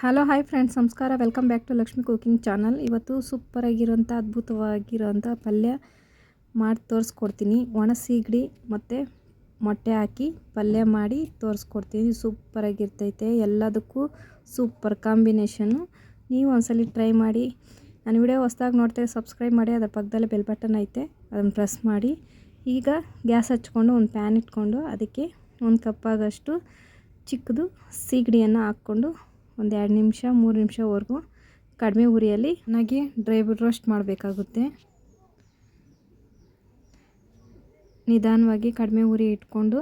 Hello hi friends ನಮಸ್ಕಾರ. Welcome back to Lakshmi cooking channel ಇವತ್ತು ಸೂಪರಾಗಿರೋಂಥ ಅದ್ಭುತವಾಗಿರೋಂಥ ಪಲ್ಯ ಮಾಡಿ ತೋರಿಸ್ಕೊಡ್ತೀನಿ. ಒಣ ಸೀಗಡಿ ಮತ್ತು ಮೊಟ್ಟೆ ಹಾಕಿ ಪಲ್ಯ ಮಾಡಿ ತೋರಿಸ್ಕೊಡ್ತೀನಿ. ಸೂಪರಾಗಿರ್ತೈತೆ ಎಲ್ಲದಕ್ಕೂ ಸೂಪರ್ ಕಾಂಬಿನೇಷನ್ನು ನೀವು ಒಂದ್ಸಲ ಟ್ರೈ ಮಾಡಿ. ನನ್ನ ವಿಡಿಯೋ ಹೊಸ್ದಾಗಿ ನೋಡ್ತೇವೆ ಸಬ್ಸ್ಕ್ರೈಬ್ ಮಾಡಿ. ಅದರ ಪಕ್ಕದಲ್ಲೇ ಬೆಲ್ ಬಟನ್ ಐತೆ. ಅದನ್ನು ಪ್ರೆಸ್ ಮಾಡಿ. ಈಗ ಗ್ಯಾಸ್ ಹಚ್ಕೊಂಡು ಒಂದು ಪ್ಯಾನ್ ಇಟ್ಕೊಂಡು ಅದಕ್ಕೆ ಒಂದು ಕಪ್ಪಾಗಷ್ಟು ಚಿಕ್ಕದು ಸೀಗಡಿಯನ್ನು ಹಾಕ್ಕೊಂಡು ಒಂದು ಎರಡು ನಿಮಿಷ, ಮೂರು ನಿಮಿಷವರೆಗೂ ಕಡಿಮೆ ಉರಿಯಲ್ಲಿ ಚೆನ್ನಾಗಿ ಡ್ರೈ ರೋಸ್ಟ್ ಮಾಡಬೇಕಾಗುತ್ತೆ. ನಿಧಾನವಾಗಿ ಕಡಿಮೆ ಉರಿ ಇಟ್ಕೊಂಡು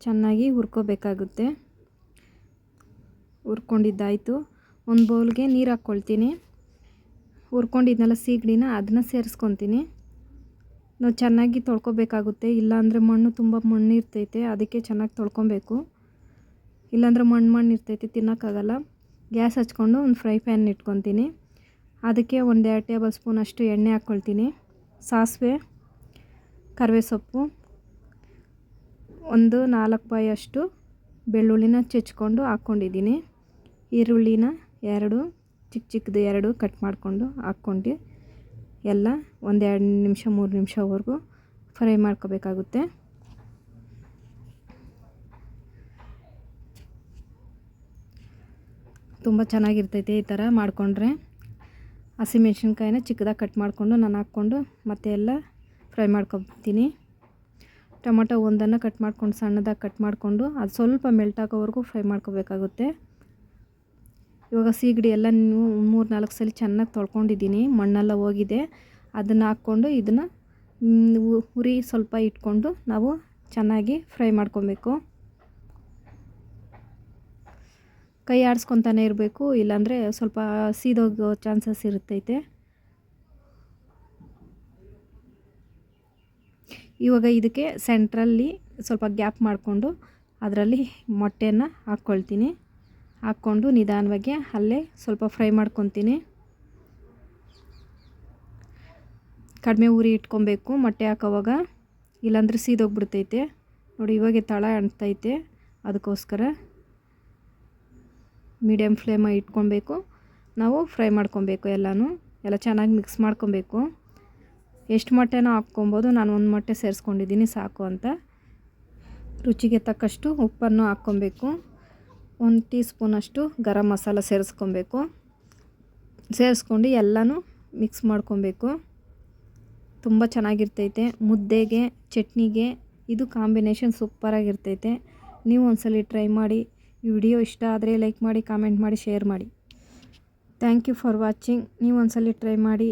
ಚೆನ್ನಾಗಿ ಹುರ್ಕೋಬೇಕಾಗುತ್ತೆ. ಹುರ್ಕೊಂಡಿದ್ದಾಯಿತು. ಒಂದು ಬೌಲ್ಗೆ ನೀರು ಹಾಕ್ಕೊಳ್ತೀನಿ. ಹುರ್ಕೊಂಡಿದ್ನೆಲ್ಲ ಸೀಗಡಿನ ಅದನ್ನ ಸೇರಿಸ್ಕೊತೀನಿ. ನಾವು ಚೆನ್ನಾಗಿ ತೊಳ್ಕೊಬೇಕಾಗುತ್ತೆ. ಇಲ್ಲಾಂದರೆ ಮಣ್ಣು ತುಂಬ ಮಣ್ಣು ಇರ್ತೈತೆ ಅದಕ್ಕೆ ಚೆನ್ನಾಗಿ ತೊಳ್ಕೊಬೇಕು. ಇಲ್ಲಾಂದ್ರೆ ಮಣ್ಣು ಮಣ್ಣು ಇರ್ತೈತಿ, ತಿನ್ನೋಕ್ಕಾಗಲ್ಲ. ಗ್ಯಾಸ್ ಹಚ್ಕೊಂಡು ಒಂದು ಫ್ರೈ ಪ್ಯಾನ್ ಇಟ್ಕೊತೀನಿ. ಅದಕ್ಕೆ ಒಂದು ಎರಡು ಟೇಬಲ್ ಸ್ಪೂನ್ ಅಷ್ಟು ಎಣ್ಣೆ ಹಾಕ್ಕೊಳ್ತೀನಿ. ಸಾಸಿವೆ ಕರಿವೆ ಸೊಪ್ಪು ಒಂದು ನಾಲ್ಕು ಬಾಯಿ ಅಷ್ಟು ಬೆಳ್ಳುಳ್ಳಿನ ಚಚ್ಕೊಂಡು ಹಾಕ್ಕೊಂಡಿದ್ದೀನಿ. ಈರುಳ್ಳಿನ ಎರಡು ಚಿಕ್ಕ ಚಿಕ್ಕದು ಎರಡು ಕಟ್ ಮಾಡಿಕೊಂಡು ಹಾಕ್ಕೊಂಡು ಎಲ್ಲ ಒಂದೆರಡು ನಿಮಿಷ, ಮೂರು ನಿಮಿಷವರೆಗೂ ಫ್ರೈ ಮಾಡ್ಕೋಬೇಕಾಗುತ್ತೆ. ತುಂಬ ಚೆನ್ನಾಗಿರ್ತೈತೆ ಈ ಥರ ಮಾಡಿಕೊಂಡ್ರೆ. ಹಸಿಮೆಣ್ಸಿನ್ಕಾಯಿನ ಚಿಕ್ಕದಾಗಿ ಕಟ್ ಮಾಡಿಕೊಂಡು ನಾನು ಹಾಕ್ಕೊಂಡು ಮತ್ತೆ ಎಲ್ಲ ಫ್ರೈ ಮಾಡ್ಕೊತೀನಿ. ಟೊಮೊಟೊ ಒಂದನ್ನು ಕಟ್ ಮಾಡ್ಕೊಂಡು ಸಣ್ಣದಾಗಿ ಕಟ್ ಮಾಡಿಕೊಂಡು ಅದು ಸ್ವಲ್ಪ ಮೆಲ್ಟ್ ಆಗೋವರೆಗೂ ಫ್ರೈ ಮಾಡ್ಕೋಬೇಕಾಗುತ್ತೆ. ಇವಾಗ ಸೀಗಡಿ ಎಲ್ಲ ಮೂರು ನಾಲ್ಕು ಸಲ ಚೆನ್ನಾಗಿ ತೊಳ್ಕೊಂಡಿದ್ದೀನಿ. ಮಣ್ಣೆಲ್ಲ ಹೋಗಿದೆ. ಅದನ್ನು ಹಾಕ್ಕೊಂಡು ಇದನ್ನು ಉರಿ ಸ್ವಲ್ಪ ಇಟ್ಕೊಂಡು ನಾವು ಚೆನ್ನಾಗಿ ಫ್ರೈ ಮಾಡ್ಕೊಬೇಕು. ಕೈ ಆಡಿಸ್ಕೊತಾನೆ ಇರಬೇಕು, ಇಲ್ಲಾಂದರೆ ಸ್ವಲ್ಪ ಸೀದೋಗೋ ಚಾನ್ಸಸ್ ಇರುತ್ತೈತೆ. ಇವಾಗ ಇದಕ್ಕೆ ಸೆಂಟ್ರಲ್ಲಿ ಸ್ವಲ್ಪ ಗ್ಯಾಪ್ ಮಾಡಿಕೊಂಡು ಅದರಲ್ಲಿ ಮೊಟ್ಟೆಯನ್ನು ಹಾಕ್ಕೊಳ್ತೀನಿ. ಹಾಕ್ಕೊಂಡು ನಿಧಾನವಾಗಿ ಅಲ್ಲೇ ಸ್ವಲ್ಪ ಫ್ರೈ ಮಾಡ್ಕೊತೀನಿ. ಕಡಿಮೆ ಉರಿ ಇಟ್ಕೊಬೇಕು ಮೊಟ್ಟೆ ಹಾಕೋವಾಗ, ಇಲ್ಲಾಂದರೆ ಸೀದೋಗ್ಬಿಡ್ತೈತೆ. ನೋಡಿ ಇವಾಗೆ ತಳ ಅಂಟ್ತೈತೆ, ಅದಕ್ಕೋಸ್ಕರ. ಮೀಡಿಯಮ್ ಫ್ಲೇಮ ಇಟ್ಕೊಬೇಕು. ನಾವು ಫ್ರೈ ಮಾಡ್ಕೊಬೇಕು ಎಲ್ಲನೂ. ಎಲ್ಲ ಚೆನ್ನಾಗಿ ಮಿಕ್ಸ್ ಮಾಡ್ಕೊಬೇಕು. ಎಷ್ಟು ಮೊಟ್ಟೆನೋ ಹಾಕ್ಕೊಬೋದು. ನಾನು ಒಂದು ಮೊಟ್ಟೆ ಸೇರಿಸ್ಕೊಂಡಿದ್ದೀನಿ, ಸಾಕು ಅಂತ. ರುಚಿಗೆ ತಕ್ಕಷ್ಟು ಉಪ್ಪನ್ನು ಹಾಕ್ಕೊಬೇಕು. ಒಂದು ಟೀ ಸ್ಪೂನಷ್ಟು ಗರಂ ಮಸಾಲ ಸೇರಿಸ್ಕೊಬೇಕು. ಸೇರಿಸ್ಕೊಂಡು ಎಲ್ಲನೂ ಮಿಕ್ಸ್ ಮಾಡ್ಕೊಬೇಕು. ತುಂಬ ಚೆನ್ನಾಗಿರ್ತೈತೆ. ಮುದ್ದೆಗೆ, ಚಟ್ನಿಗೆ ಇದು ಕಾಂಬಿನೇಷನ್ ಸೂಪರಾಗಿರ್ತೈತೆ. ನೀವು ಒಂದ್ಸಲ ಟ್ರೈ ಮಾಡಿ. ಈ ವಿಡಿಯೋ ಇಷ್ಟ ಆದರೆ ಲೈಕ್ ಮಾಡಿ ಕಾಮೆಂಟ್ ಮಾಡಿ ಶೇರ್ ಮಾಡಿ. ಥ್ಯಾಂಕ್ ಯು ಫಾರ್ ವಾಚಿಂಗ್ ನೀವು ಒಂದ್ಸಲ ಟ್ರೈ ಮಾಡಿ.